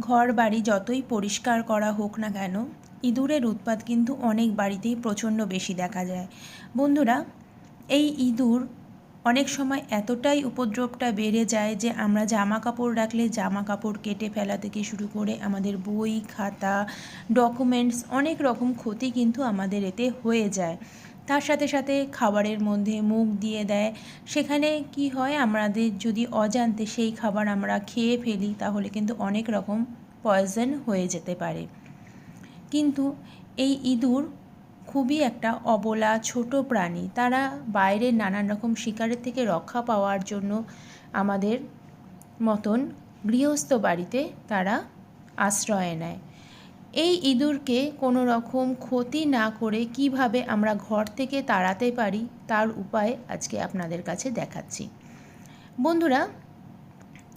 ঘর বাড়ি যতই পরিষ্কার করা হোক না কেন, ইঁদুরের উৎপাত কিন্তু অনেক বাড়িতেই প্রচণ্ড বেশি দেখা যায়। বন্ধুরা, এই ইঁদুর অনেক সময় এতটাই উপদ্রবটা বেড়ে যায় যে আমরা জামা কাপড় রাখলে জামা কাপড় কেটে ফেলা থেকে শুরু করে আমাদের বই, খাতা, ডকুমেন্টস অনেক রকম ক্ষতি কিন্তু আমাদের এতে হয়ে যায়। তার সাথে সাথে খাবারের মধ্যে মুখ দিয়ে দেয়। সেখানে কি হয়, আমাদের যদি অজান্তে সেই খাবার আমরা খেয়ে ফেলি, তাহলে কিন্তু অনেক রকম পয়জন হয়ে যেতে পারে। কিন্তু এই ইঁদুর খুবই একটা অবলা, ছোট প্রাণী। তারা বাইরের নানান রকম শিকারের থেকে রক্ষা পাওয়ার জন্য আমাদের মতন গৃহস্থ বাড়িতে তারা আশ্রয় নেয়। এই ইঁদুরকে কোনো রকম ক্ষতি না করে কীভাবে আমরা ঘর থেকে তাড়াতে পারি তার উপায় আজকে আপনাদের কাছে দেখাচ্ছি। বন্ধুরা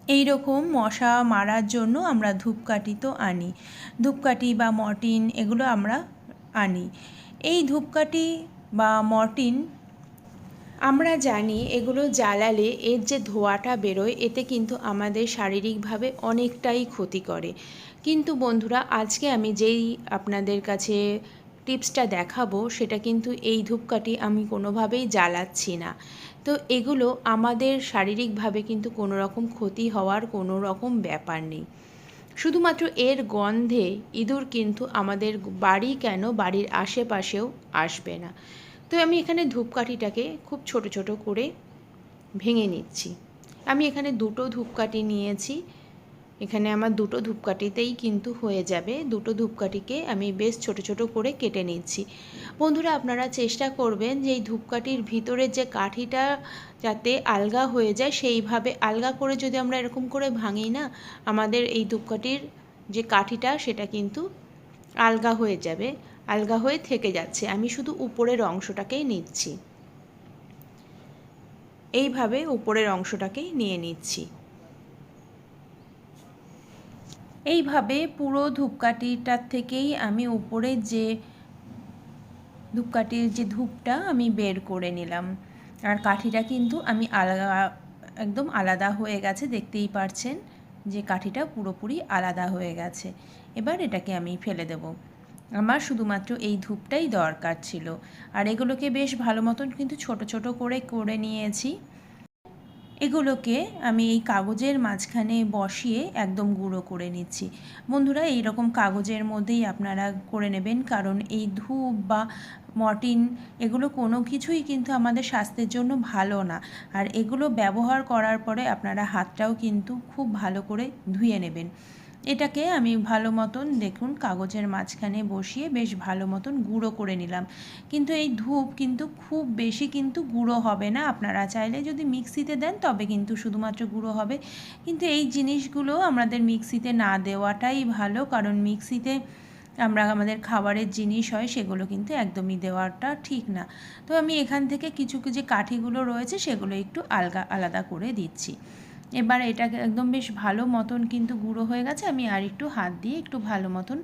এই রকম মশা মারার জন্য আমরা ধূপকাঠি তো আনি। ধূপকাঠি বা মর্টিন এগুলো আমরা আনি। এই ধূপকাঠি বা মর্টিন আমরা জানি এগুলো জ্বালালে এর যে ধোঁয়াটা বেরোয়, এতে কিন্তু আমাদের শারীরিকভাবে অনেকটাই ক্ষতি করে। কিন্তু বন্ধুরা, আজকে আমি যেই আপনাদের কাছে টিপসটা দেখাবো, সেটা কিন্তু এই ধূপকাঠি আমি কোনোভাবেই জ্বালাচ্ছি না। তো এগুলো আমাদের শারীরিকভাবে কিন্তু কোনো রকম ক্ষতি হওয়ার কোনো রকম ব্যাপার নেই। শুধুমাত্র এর গন্ধে ইঁদুর কিন্তু আমাদের বাড়ি কেন, বাড়ির আশেপাশেও আসবে না। তো আমি এখানে ধূপকাঠিটাকে খুব ছোট ছোট করে ভেঙে নিচ্ছি। আমি এখানে দুটো ধূপকাঠি নিয়েছি। এখানে আমার দুটো ধূপকাঠিতেই কিন্তু হয়ে যাবে। দুটো ধূপকাঠিকে আমি বেশ ছোট ছোট করে কেটে নিচ্ছি। বন্ধুরা, আপনারা চেষ্টা করবেন যে এই ধূপকাঠির ভিতরের যে কাঠিটা যাতে আলগা হয়ে যায়, সেইভাবে আলগা করে যদি আমরা এরকম করে ভাঙি না, আমাদের এই ধূপকাঠির যে কাঠিটা, সেটা কিন্তু আলগা হয়ে যাবে। আলগা হয়ে থেকে যাচ্ছে। আমি শুধু উপরের অংশটাকেই নিচ্ছি। এইভাবে উপরের অংশটাকেই নিয়ে নিচ্ছি। এইভাবে পুরো ধূপকাঠিটার থেকেই আমি উপরে যে ধূপকাঠির যে ধূপটা আমি বের করে নিলাম। আর কাঠিটা কিন্তু আমি আলাদা একদম আলাদা হয়ে গেছে, দেখতেই পারছেন যে কাঠিটা পুরোপুরি আলাদা হয়ে গেছে। এবার এটাকে আমি ফেলে দেব। আমার শুধুমাত্র এই ধূপটাই দরকার ছিল। আর এগুলোকে বেশ ভালো মতন কিন্তু ছোট ছোট করে করে নিয়েছি। এগুলোকে আমি এই কাগজের মাঝখানে বসিয়ে একদম গুঁড়ো করে নিচ্ছি। বন্ধুরা এই রকম কাগজের মধ্যেই আপনারা করে নেবেন, কারণ এই ধূপ বা মর্টিন এগুলো কোনো কিছুই কিন্তু আমাদের স্বাস্থ্যের জন্য ভালো না। আর এগুলো ব্যবহার করার পরে আপনারা হাতটাও কিন্তু খুব ভালো করে ধুয়ে নেবেন। এটাকে আমি ভালো মতন দেখুন, কাগজের মাঝখানে বসিয়ে বেশ ভালো মতন গুঁড়ো করে নিলাম। কিন্তু এই ধূপ কিন্তু খুব বেশি কিন্তু গুঁড়ো হবে না। আপনারা চাইলে যদি মিক্সিতে দেন তবে কিন্তু শুধুমাত্র গুঁড়ো হবে। কিন্তু এই জিনিসগুলো আমাদের মিক্সিতে না দেওয়াটাই ভালো, কারণ মিক্সিতে আমরা আমাদের খাবারের জিনিস হয়, সেগুলো কিন্তু একদমই দেওয়াটা ঠিক না। তো আমি এখান থেকে কিছু যে কাঠিগুলো রয়েছে, সেগুলো একটু আলগা, আলাদা করে দিচ্ছি। এবার এটাকে একদম বেশ ভালো মতন কিন্তু গুঁড়ো হয়ে গেছে। আমি আর একটু হাত দিয়ে একটু ভালো মতন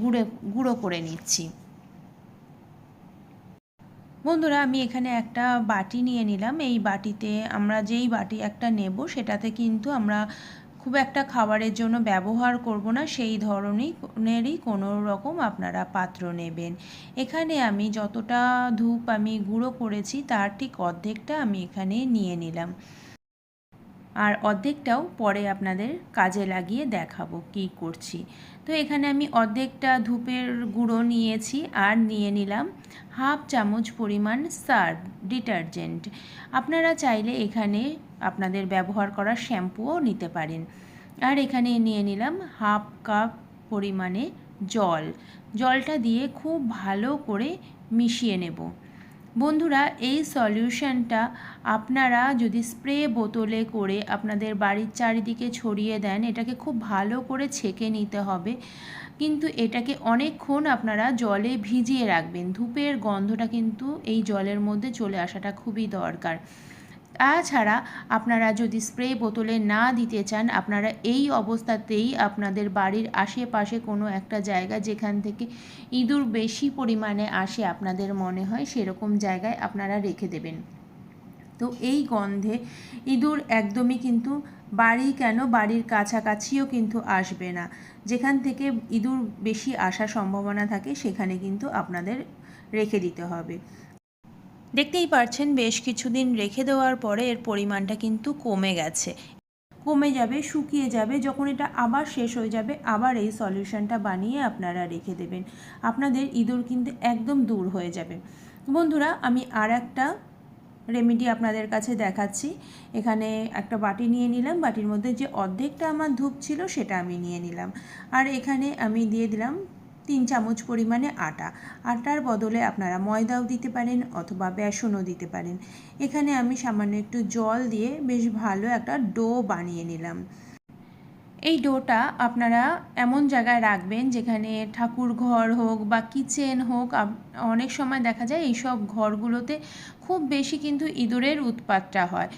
গুঁড়ে, গুঁড়ো করে নিচ্ছি। বন্ধুরা, আমি এখানে একটা বাটি নিয়ে নিলাম। এই বাটিতে আমরা যেই বাটি একটা নেব, সেটাতে কিন্তু আমরা খুব একটা খাবারের জন্য ব্যবহার করব না। সেই ধরনেরই কোনো রকম আপনারা পাত্র নেবেন। এখানে আমি যতটা ধূপ আমি গুঁড়ো করেছি, তার ঠিক অর্ধেকটা আমি এখানে নিয়ে নিলাম। আর অর্ধেকটাও পরে আপনাদের কাজে লাগিয়ে দেখাবো কি করছি। তো এখানে আমি অর্ধেকটা ধূপের গুঁড়ো নিয়েছি আর নিয়ে নিলাম হাফ চামচ পরিমাণ সার্ফ ডিটারজেন্ট। আপনারা চাইলে এখানে আপনাদের ব্যবহার করা শ্যাম্পুও নিতে পারেন। আর এখানে নিয়ে নিলাম হাফ কাপ পরিমাণে জল। জলটা দিয়ে খুব ভালো করে মিশিয়ে নেব। বন্ধুরা, এই সলিউশনটা আপনারা যদি স্প্রে বোতলে করে আপনাদের বাড়ির চারিদিকে ছড়িয়ে দেন, এটাকে খুব ভালো করে ছেঁকে নিতে হবে। কিন্তু এটাকে অনেকক্ষণ আপনারা জলে ভিজিয়ে রাখবেন। ধূপের গন্ধটা কিন্তু এই জলের মধ্যে চলে আসাটা খুবই দরকার। তাছাড়া আপনারা যদি স্প্রে বোতলে না দিতে চান, আপনারা এই অবস্থাতেই আপনাদের বাড়ির আশেপাশে কোনো একটা জায়গা যেখান থেকে ইঁদুর বেশি পরিমাণে আসে আপনাদের মনে হয়, সেরকম জায়গায় আপনারা রেখে দেবেন। তো এই গন্ধে ইঁদুর একদমই কিন্তু বাড়ি কেন, বাড়ির কাছাকাছিও কিন্তু আসবে না। যেখান থেকে ইঁদুর বেশি আসার সম্ভাবনা থাকে, সেখানে কিন্তু আপনাদের রেখে দিতে হবে। দেখতেই পারছেন, বেশ কিছুদিন রেখে দেওয়ার পরে এর পরিমাণটা কিন্তু কমে গেছে। কমে যাবে, শুকিয়ে যাবে, যখন এটা আবার শেষ হয়ে যাবে, আবার এই সলিউশনটা বানিয়ে আপনারা রেখে দেবেন। আপনাদের ইঁদুর কিন্তু একদম দূর হয়ে যাবে। বন্ধুরা, আমি আর একটা রেমেডি আপনাদের কাছে দেখাচ্ছি। এখানে একটা বাটি নিয়ে নিলাম, বাটির মধ্যে যে অর্ধেকটা আমার ধূপ ছিল সেটা আমি নিয়ে নিলাম। আর এখানে আমি দিয়ে দিলাম তিন চামচ পরিমাণে আটা। আটার বদলে আপনারা ময়দাও দিতে পারেন অথবা বেসনও দিতে পারেন। এখানে আমি সামান্য একটু জল দিয়ে বেশ ভালো একটা ডো বানিয়ে নিলাম। এই ডোটা আপনারা এমন জায়গায় রাখবেন যেখানে ঠাকুর ঘর হোক বা কিচেন হোক অনেক সময় দেখা যায় এইসব ঘরগুলোতে খুব বেশি কিন্তু ইঁদুরের উৎপাতটা হয়।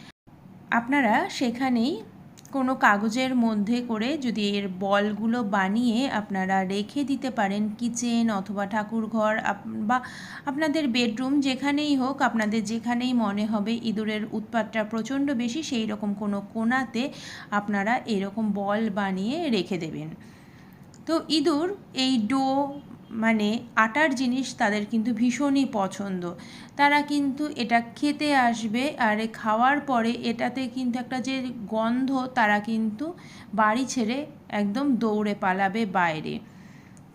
আপনারা সেখানেই কোনো কাগজের মধ্যে করে যদি এর বলগুলো বানিয়ে আপনারা রেখে দিতে পারেন কিচেন অথবা ঠাকুর ঘর বা আপনাদের বেডরুম যেখানেই হোক, আপনাদের যেখানেই মনে হবে ইঁদুরের উৎপাতটা প্রচণ্ড বেশি, সেই রকম কোনো কোনাতে আপনারা এরকম বল বানিয়ে রেখে দেবেন। তো ইঁদুর এই ডো মানে আটার জিনিস তাদের কিন্তু ভীষণই পছন্দ। তারা কিন্তু এটা খেতে আসবে আর খাওয়ার পরে এটাতে কিন্তু একটা যে গন্ধ তারা কিন্তু বাড়ি ছেড়ে একদম দৌড়ে পালাবে বাইরে।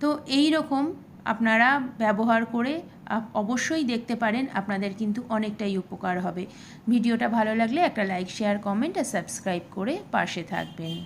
তো এই রকম আপনারা ব্যবহার করে অবশ্যই দেখতে পারেন, আপনাদের কিন্তু অনেকটাই উপকার হবে। ভিডিওটা ভালো লাগলে একটা লাইক, শেয়ার, কমেন্ট আর সাবস্ক্রাইব করে পাশে থাকবেন।